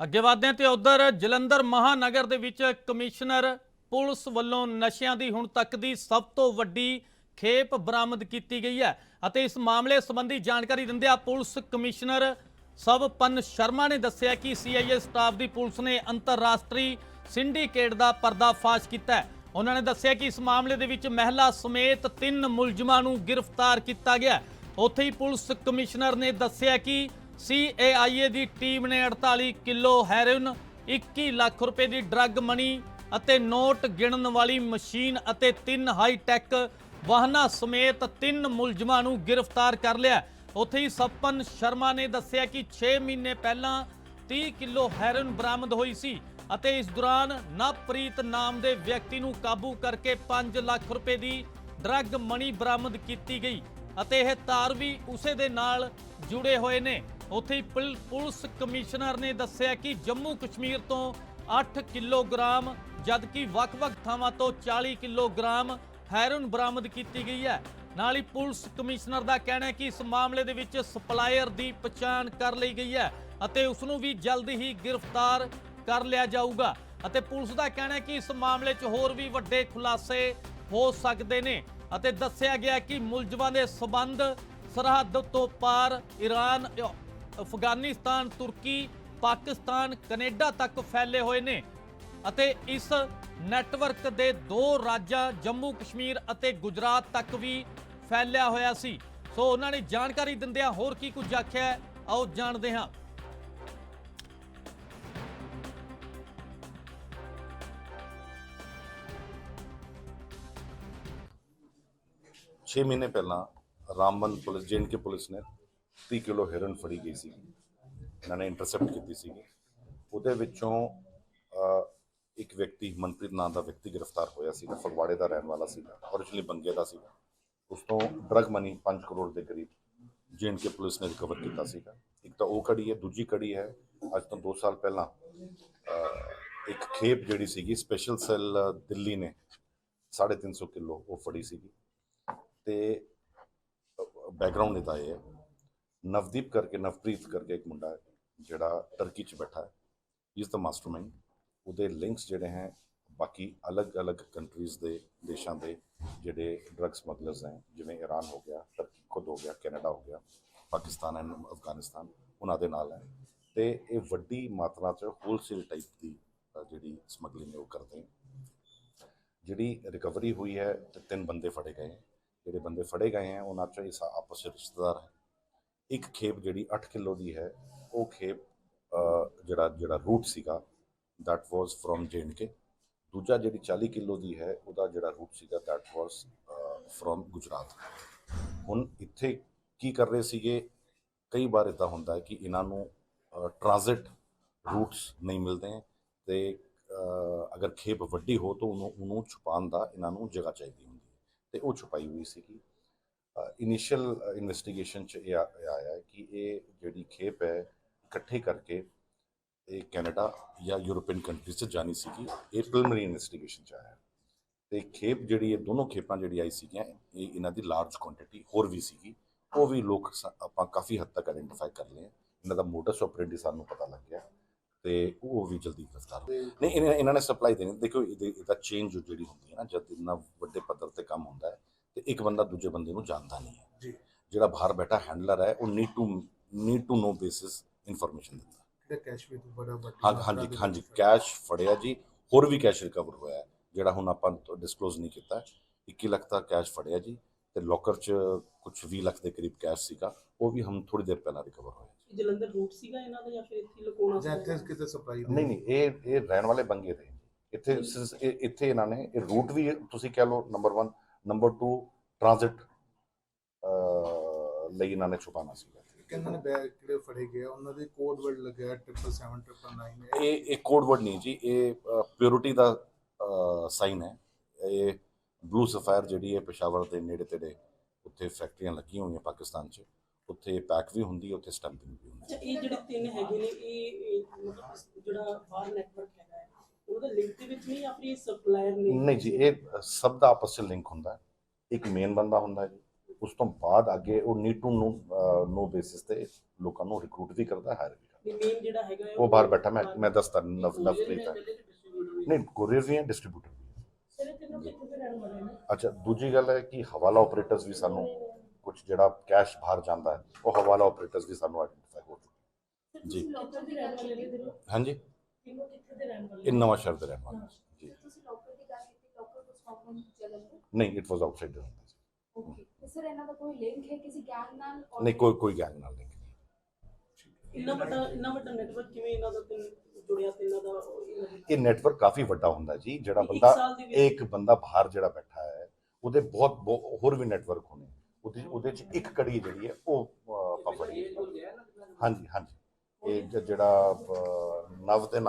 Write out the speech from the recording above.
ਅੱਗੇ ਵਧਦੇ ਹਾਂ ਤੇ ਉਧਰ ਜਲੰਧਰ ਮਹਾਨਗਰ ਦੇ ਵਿੱਚ ਕਮਿਸ਼ਨਰ ਪੁਲਿਸ ਵੱਲੋਂ ਨਸ਼ਿਆਂ ਦੀ ਹੁਣ ਤੱਕ ਦੀ ਸਭ ਤੋਂ ਵੱਡੀ ਖੇਪ ਬਰਾਮਦ ਕੀਤੀ ਗਈ ਹੈ ਅਤੇ ਇਸ ਮਾਮਲੇ ਸੰਬੰਧੀ ਜਾਣਕਾਰੀ ਦਿੰਦਿਆਂ ਪੁਲਿਸ ਕਮਿਸ਼ਨਰ ਸਵਪਨ ਸ਼ਰਮਾ ਨੇ ਦੱਸਿਆ ਕਿ ਸੀਆਈਏ ਸਟਾਫ ਦੀ ਪੁਲਿਸ ਨੇ ਅੰਤਰਰਾਸ਼ਟਰੀ ਸਿੰਡੀਕੇਟ ਦਾ ਪਰਦਾਫਾਸ਼ ਕੀਤਾ ਹੈ। ਉਹਨਾਂ ਨੇ ਦੱਸਿਆ ਕਿ ਇਸ ਮਾਮਲੇ ਦੇ ਵਿੱਚ ਮਹਿਲਾ ਸਮੇਤ ਤਿੰਨ ਮੁਲਜ਼ਮਾਂ ਨੂੰ ਗ੍ਰਿਫਤਾਰ ਕੀਤਾ ਗਿਆ ਉੱਥੇ ਹੀ ਪੁਲਿਸ ਕਮਿਸ਼ਨਰ ਨੇ ਦੱਸਿਆ ਕਿ ਸੀਏਆਈਏ ਦੀ ਟੀਮ ਨੇ 48 ਕਿਲੋ ਹੈਰੋਇਨ 21 ਲੱਖ ਰੁਪਏ ਦੀ ਡਰੱਗ ਮਨੀ ਅਤੇ ਨੋਟ ਗਿਣਨ ਵਾਲੀ ਮਸ਼ੀਨ ਅਤੇ ਤਿੰਨ ਹਾਈ ਟੈਕ ਵਾਹਨਾਂ ਸਮੇਤ ਤਿੰਨ ਮੁਲਜ਼ਮਾਂ ਨੂੰ ਗ੍ਰਿਫਤਾਰ ਕਰ ਲਿਆ ਉੱਥੇ ਹੀ ਸਪਨ ਸ਼ਰਮਾ ਨੇ ਦੱਸਿਆ ਕਿ 6 ਮਹੀਨੇ ਪਹਿਲਾਂ 30 ਕਿਲੋ ਹੈਰੋਇਨ ਬਰਾਮਦ ਹੋਈ ਸੀ ਅਤੇ ਇਸ ਦੌਰਾਨ ਨਵਪ੍ਰੀਤ ਨਾਮ ਦੇ ਵਿਅਕਤੀ ਨੂੰ ਕਾਬੂ ਕਰਕੇ 5 ਲੱਖ ਰੁਪਏ ਦੀ ਡਰੱਗ ਮਨੀ ਬਰਾਮਦ ਕੀਤੀ ਗਈ ਅਤੇ ਇਹ ਤਾਰ ਵੀ ਉਸੇ ਦੇ ਨਾਲ ਜੁੜੇ ਹੋਏ ਨੇ। ਉੱਥੇ ਹੀ ਪੁਲ- ਪੁਲਿਸ ਕਮਿਸ਼ਨਰ ਨੇ ਦੱਸਿਆ ਕਿ ਜੰਮੂ ਕਸ਼ਮੀਰ ਤੋਂ 8 ਕਿਲੋਗ੍ਰਾਮ, ਜਦਕਿ ਵੱਖ-ਵੱਖ ਥਾਵਾਂ ਤੋਂ 40 ਕਿਲੋਗ੍ਰਾਮ ਹੈਰੋਇਨ ਬਰਾਮਦ ਕੀਤੀ ਗਈ ਹੈ। ਨਾਲ ਹੀ ਪੁਲਿਸ ਕਮਿਸ਼ਨਰ ਦਾ ਕਹਿਣਾ ਹੈ ਕਿ ਇਸ ਮਾਮਲੇ ਦੇ ਵਿੱਚ ਸਪਲਾਇਰ ਦੀ ਪਛਾਣ ਕਰ ਲਈ ਗਈ ਹੈ ਅਤੇ ਉਸ ਨੂੰ ਵੀ ਜਲਦ ਹੀ ਗ੍ਰਿਫਤਾਰ ਕਰ ਲਿਆ ਜਾਊਗਾ। ਅਤੇ ਪੁਲਿਸ ਦਾ ਕਹਿਣਾ ਹੈ ਕਿ ਇਸ ਮਾਮਲੇ 'ਚ ਹੋਰ ਵੀ ਵੱਡੇ ਖੁਲਾਸੇ ਹੋ ਸਕਦੇ ਨੇ ਅਤੇ ਦੱਸਿਆ ਗਿਆ ਕਿ ਮੁਲਜ਼ਮਾਂ ਦੇ ਸਬੰਧ ਸਰਹੱਦ ਤੋਂ ਪਾਰ ਈਰਾਨ ਅਫਗਾਨਿਸਤਾਨ, ਤੁਰਕੀ, ਪਾਕਿਸਤਾਨ, ਕੈਨੇਡਾ ਤੱਕ ਫੈਲੇ ਹੋਏ ਨੇ ਅਤੇ ਇਸ ਨੈਟਵਰਕ ਦੇ ਦੋ ਰਾਜਾਂ ਜੰਮੂ ਕਸ਼ਮੀਰ ਅਤੇ ਗੁਜਰਾਤ ਤੱਕ ਵੀ ਫੈਲਿਆ ਹੋਇਆ ਸੀ। ਸੋ ਉਹਨਾਂ ਨੇ ਜਾਣਕਾਰੀ ਦਿੰਦਿਆਂ ਹੋਰ ਕੀ ਕੁਝ ਆਖਿਆ ਆਓ ਜਾਣਦੇ ਹਾਂ। ਛੇ ਮਹੀਨੇ ਪਹਿਲਾਂ ਰਾਮਬਨ ਪੁਲਿਸ, ਜੇਨ ਕੇ ਪੁਲਿਸ ਨੇ 30 ਕਿਲੋ ਹੈਰੋਇਨ ਫੜੀ ਗਈ ਸੀ। ਇਹਨਾਂ ਨੇ ਇੰਟਰਸੈਪਟ ਕੀਤੀ ਸੀ। ਉਹਦੇ ਵਿੱਚੋਂ ਇੱਕ ਵਿਅਕਤੀ ਮਨਪ੍ਰੀਤ ਨਾਂ ਦਾ ਵਿਅਕਤੀ ਗ੍ਰਿਫਤਾਰ ਹੋਇਆ ਸੀਗਾ। ਫਗਵਾੜੇ ਦਾ ਰਹਿਣ ਵਾਲਾ ਸੀਗਾ। originally ਬੰਗੇ ਦਾ ਸੀਗਾ। ਉਸ ਤੋਂ ਡਰਗ ਮਨੀ 5 ਕਰੋੜ ਦੇ ਕਰੀਬ ਜੇਨ ਕੇ ਪੁਲਿਸ ਨੇ ਰਿਕਵਰ ਕੀਤਾ ਸੀਗਾ। ਇੱਕ ਤਾਂ ਉਹ ਕੜੀ ਹੈ, ਦੂਜੀ ਕੜੀ ਹੈ। ਅੱਜ ਤੋਂ 2 ਸਾਲ ਪਹਿਲਾਂ ਇੱਕ ਖੇਪ ਜਿਹੜੀ ਸੀਗੀ ਸਪੈਸ਼ਲ ਸੈੱਲ ਦਿੱਲੀ ਨੇ 350 ਕਿਲੋ ਉਹ ਫੜੀ ਸੀਗੀ। ਤੇ ਬੈਕਗ੍ਰਾਉਂਡ ਇਹਦਾ ਇਹ ਹੈ। ਨਵਦੀਪ ਕਰਕੇ, ਨਵਪ੍ਰੀਤ ਕਰਕੇ ਇੱਕ ਮੁੰਡਾ ਹੈ ਜਿਹੜਾ ਟਰਕੀ 'ਚ ਬੈਠਾ ਹੈ। ਇਸ ਦਾ ਮਾਸਟਰਮਾਈਂਡ ਉਹਦੇ ਲਿੰਕਸ ਜਿਹੜੇ ਹੈ, ਬਾਕੀ ਅਲੱਗ-ਅਲੱਗ ਕੰਟਰੀਜ਼ ਦੇ, ਦੇਸ਼ਾਂ ਦੇ ਜਿਹੜੇ ਡਰੱਗ ਸਮਗਲਰਸ ਹੈ, ਜਿਵੇਂ ਈਰਾਨ ਹੋ ਗਿਆ ਟਰਕੀ ਖੁਦ ਹੋ ਗਿਆ ਕੈਨੇਡਾ ਹੋ ਗਿਆ, ਪਾਕਿਸਤਾਨ ਐਂਡ ਅਫਗਾਨਿਸਤਾਨ, ਉਹਨਾਂ ਦੇ ਨਾਲ ਹੈ। ਤੇ ਇਹ ਵੱਡੀ ਮਾਤਰਾ 'ਚ ਹੋਲਸੇਲ ਟਾਈਪ ਦੀ ਜਿਹੜੀ ਸਮਗਲਿੰਗ ਉਹ ਕਰਦੇ ਜਿਹੜੀ ਰਿਕਵਰੀ ਹੋਈ ਹੈ, ਤੇ ਤਿੰਨ ਬੰਦੇ ਫੜੇ ਗਏ ਜਿਹੜੇ ਬੰਦੇ ਫੜੇ ਗਏ ਹੈ ਉਹਨਾਂ 'ਚ ਇਸ ਆਪਸ ਵਿੱਚ ਰਿਸ਼ਤੇਦਾਰ ਹੈ। ਇੱਕ ਖੇਪ ਜਿਹੜੀ 8 ਕਿਲੋ ਦੀ ਹੈ, ਉਹ ਖੇਪ ਜਿਹੜਾ ਜਿਹੜਾ ਰੂਟ ਸੀਗਾ, that was from ਕੇ ਦੂਜਾ ਜਿਹੜੀ 40 ਕਿਲੋ ਦੀ ਹੈ, ਉਹਦਾ ਜਿਹੜਾ ਰੂਟ ਸੀਗਾ ਦੈਟ was from ਗੁਜਰਾਤ। ਹੁਣ ਇੱਥੇ ਕੀ ਕਰ ਰਹੇ ਸੀਗੇ? ਕਈ ਵਾਰ ਇਦਾਂ ਹੁੰਦਾ ਹੈ ਕਿ ਇਹਨਾਂ ਨੂੰ ਟ੍ਰਾਂਜ਼ਿਟ ਰੂਟਸ ਨਹੀਂ ਮਿਲਦੇ ਹੈ ਤੇ ਅਗਰ ਖੇਪ ਵੱਡੀ ਹੋ ਤਾਂ ਉਹਨੂੰ ਉਹਨੂੰ ਛੁਪਾਉਣ ਦਾ ਇਹਨਾਂ ਨੂੰ ਜਗ੍ਹਾ ਚਾਹੀਦੀ ਹੁੰਦੀ ਹੈ। ਤੇ ਉਹ ਛੁਪਾਈ ਹੋਈ ਸੀਗੀ। ਇਨੀਸ਼ੀਅਲ ਇਨਵੈਸਟੀਗੇਸ਼ਨ ਚ ਇਹ ਆ- ਇਹ ਆਇਆ ਹੈ ਕਿ ਇਹ ਜਿਹੜੀ ਖੇਪ ਹੈ, ਇਕੱਠੇ ਕਰਕੇ ਇਹ ਕੈਨੇਡਾ ਜਾਂ ਯੂਰਪੀਅਨ ਕੰਟਰੀਜ਼ ਚ ਜਾਣੀ ਸੀਗੀ, ਇਹ ਪ੍ਰੀਲਿਮਿਨਰੀ ਇਨਵੈਸਟੀਗੇਸ਼ਨ ਚ ਆਇਆ ਤੇ ਖੇਪ ਜਿਹੜੀ ਇਹ ਦੋਨੋਂ ਖੇਪਾਂ ਜਿਹੜੀ ਆਈ ਸੀਗੀਆਂ, ਇਹ ਇਹਨਾਂ ਦੀ ਲਾਰਜ ਕੁਆਂਟੀਟੀ ਹੋਰ ਵੀ ਸੀਗੀ, ਉਹ ਵੀ ਲੋਕ ਸ- ਆਪਾਂ ਕਾਫੀ ਹੱਦ ਤੱਕ ਆਇਡੈਂਟੀਫਾਈ ਕਰ ਲਏ ਆ। ਇਹਨਾਂ ਦਾ ਮੋਟਸ ਆਪਰੇਂਡੀ ਸਾਨੂੰ ਪਤਾ ਲੱਗ ਗਿਆ, ਤੇ ਉਹ ਵੀ ਜਲਦੀ ਗ੍ਰਿਫਤਾਰ ਹੋ ਗਏ। ਨਹੀਂ, ਇਹਨਾਂ ਇਹਨਾਂ ਨੇ ਸਪਲਾਈ ਦੇਣੀ, ਦੇਖੋ, ਇਹਦੇ, ਇਹਦਾ ਚੇਂਜ ਜਿਹੜੀ ਹੁੰਦੀ ਹੈ ਨਾ, ਜਦ ਇੰਨਾ ਵੱਡੇ ਪੱਧਰ ਤੇ ਕੰਮ ਹੁੰਦਾ ਹੈ ਤੇ ਇੱਕ ਬੰਦਾ ਦੂਜੇ ਬੰਦੇ ਨੂੰ ਜਾਣਦਾ ਨਹੀਂ ਹੈ। ਜੀ। ਜਿਹੜਾ ਬਾਹਰ ਬੈਠਾ ਹੈਂਡਲਰ ਹੈ ਉਹ need to need to know basis information ਦਿੰਦਾ। ਕਿਹੜਾ ਕੈਸ਼ ਵੀ ਬੜਾ ਵੱਡੀ ਹਾਂ ਹਾਂਜੀ ਹਾਂਜੀ ਕੈਸ਼ ਫੜਿਆ ਜੀ ਹੋਰ ਵੀ ਕੈਸ਼ ਰਿਕਵਰ ਹੋਇਆ ਹੈ, ਜਿਹੜਾ ਹੁਣ ਆਪਾਂ ਡਿਸਕਲੋਜ਼ ਨਹੀਂ ਕੀਤਾ 21 ਲੱਖ ਦਾ ਕੈਸ਼ ਫੜਿਆ ਜੀ ਤੇ ਲੋਕਰ 'ਚ ਕੁਝ 20 ਲੱਖ ਦੇ ਕਰੀਬ ਕੈਸ਼ ਸੀਗਾ ਉਹ ਵੀ ਹਮ ਥੋੜੀ ਦੇਰ ਪਹਿਲਾਂ ਰਿਕਵਰ ਹੋਇਆ ਜਲੰਧਰ ਰੂਟ ਸੀਗਾ ਇਹਨਾਂ ਦਾ ਜਾਂ ਫਿਰ ਇੱਥੇ ਲੁਕਾਉਣਾ ਜਾਂ ਸੀਗਾ? ਕਿਤੇ ਸਪਲਾਈ ਨਹੀਂ ਨਹੀਂ ਇਹ ਇਹ ਰਹਿਣ ਵਾਲੇ ਬੰਗੇ ਦੇ। ਇੱਥੇ ਇੱਥੇ ਇਹਨਾਂ ਨੇ ਇਹ ਰੂਟ ਵੀ ਤੁਸੀਂ ਕਹਿ ਲਓ ਨੰਬਰ 1 ਨੰਬਰ 2 ਟ੍ਰਾਂਜ਼ਿਟ ਲਈ ਇਹਨਾਂ ਨੇ ਛੁਪਾਣਾ ਸੀਗਾ ਕਹਿੰਦੇ ਨੇ ਬੈਗ ਕਿਹੜੇ ਫੜੇ ਗਏ ਉਹਨਾਂ ਦੇ ਕੋਡ ਵਰਡ ਲੱਗਿਆ 77799 ਇਹ ਇਹ ਕੋਡ ਵਰਡ ਨਹੀਂ ਜੀ ਇਹ ਪਿਓਰਿਟੀ ਦਾ ਸਾਈਨ ਹੈ। ਇਹ ਬਲੂ ਸਫਾਇਰ ਜਿਹੜੀ ਹੈ ਪਸ਼ਾਵਰ ਦੇ ਨੇੜੇ ਤੇੜੇ ਉੱਥੇ ਫੈਕਟਰੀਆਂ ਲੱਗੀਆਂ ਹੋਈਆਂ ਪਾਕਿਸਤਾਨ 'ਚ। ਉੱਥੇ ਪੈਕ ਵੀ ਹੁੰਦੀ ਹੈ ਉੱਥੇ ਸਟੈਂਪਿੰਗ ਵੀ ਹੁੰਦੀ ਹੈ। ਅੱਛਾ ਇਹ ਜਿਹੜੇ ਤਿੰਨ ਹੈਗੇ ਨੇ ਇਹ ਮਤਲਬ ਜਿਹੜਾ ਬਾਹਰ ਨੈਟਵਰਕ ਹੈਗਾ ਹੈ ਉਹਦਾ ਲਿੰਕ ਦੇ ਵਿੱਚ ਨਹੀਂ ਇਹ ਸਪਲਾਇਰ ਨੇ ਨਹੀਂ ਜੀ ਇਹ ਸਭ ਦਾ ਆਪਸ ਵਿੱਚ ਲਿੰਕ ਹੁੰਦਾ ਹੈ। ਇੱਕ ਮੇਨ ਬੰਦਾ ਹੁੰਦਾ ਜੀ। ਉਸ ਤੋਂ ਬਾਅਦ ਅੱਗੇ ਉਹ need to know no basis ਤੇ ਲੋਕਾਂ ਨੂੰ ਰਿਕਰੂਟ ਵੀ ਕਰਦਾ ਹਾਇਰ ਵੀ ਕਰਦਾ। ਮੇਨ ਜਿਹੜਾ ਹੈਗਾ ਉਹ ਬਾਹਰ ਬੈਠਾ ਮੈਂ ਮੈਂ ਦੱਸਦਾ ਨਵ ਨਵਪ੍ਰੀਤ ਹੈ। ਨਹੀਂ ਕੋਰੀਅਰ ਵੀ ਹੈ ਡਿਸਟ੍ਰੀਬਿਊਟਰ ਵੀ ਹੈ। ਅੱਛਾ ਦੂਜੀ ਗੱਲ ਹੈ ਕਿ ਹਵਾਲਾ ਆਪਰੇਟਰਸ ਵੀ ਸਾਨੂੰ ਕੁਝ ਜਿਹੜਾ ਕੈਸ਼ ਬਾਹਰ ਜਾਂਦਾ ਹੈ ਉਹ ਹਵਾਲਾ ਆਪਰੇਟਰਸ ਵੀ ਸਾਨੂੰ ਆਇਡੈਂਟੀਫਾਈ ਹੋ ਚੁੱਕੇ ਜੀ। ਹਾਂਜੀ। ਤਿੰਨੋਂ ਕਿੱਥੇ ਦੇ ਰਹਿਣ ਵਾਲੇ ਇਹ ਨਵਾਂ ਸ਼ਹਿਰ ਦੇ ਰਹਿਣ ਵਾਲੇ ਹਾਂ। ਜੀ। ਤੁਸੀਂ ਲੋਕਲ ਦੀ ਗੱਲ ਕੀਤੀ ਲੋਕਲ ਤੋਂ ਸਟਾਕਹੋਮ ਜਲੰਧਰ ਨਹੀਂ ਇਟ ਵਾਸ ਆਊਟਸਾਈਡ ਓਕੇ ਤੇ ਸਰ ਇਹਨਾਂ ਦਾ ਕੋਈ ਲਿੰਕ ਹੈ ਕਿਸੇ ਗੈਂਗ ਨਾਲ? or- ਨਹੀਂ ਕੋਈ ਕੋਈ ਗੈਂਗ ਨਾਲ ਨਹੀਂ। ਇੰਨਾ ਵੱਡਾ ਇੰਨਾ ਵੱਡਾ ਨੈਟਵਰਕ ਕਿਵੇਂ ਇਹਨਾਂ ਦਾ ਤਿੰਨ ਜੁੜਿਆ ਤਿੰਨਾਂ ਦਾ ਉਹ ਇਹਨਾਂ ਦੀ- ਇਹ ਨੈਟਵਰਕ ਕਾਫੀ ਵੱਡਾ ਹੁੰਦਾ ਜੀ ਜਿਹੜਾ ਇੱਕ ਬੰਦਾ ਸਾਲ ਦੇ ਵਿੱਚ- ਇੱਕ ਬੰਦਾ ਬਾਹਰ ਜਿਹੜਾ ਬੈਠਾ ਹੈ ਉਹਦੇ ਬਹੁਤ ਬਹੁ- ਹੋਰ ਵੀ ਨੈਟਵਰਕ ਹੋਣੇ। ਉਹਦੇ ਉਹਦੇ ਚ ਇੱਕ ਕੜੀ ਜਿਹੜੀ ਹੈ ਉਹ ਅਹ। ਹਾਂਜੀ ਹਾਂਜੀ। ਇਹ ਜ- ਜਿਹੜਾ ਅਹ, ਨਵ ਦੇ ਨਾਮ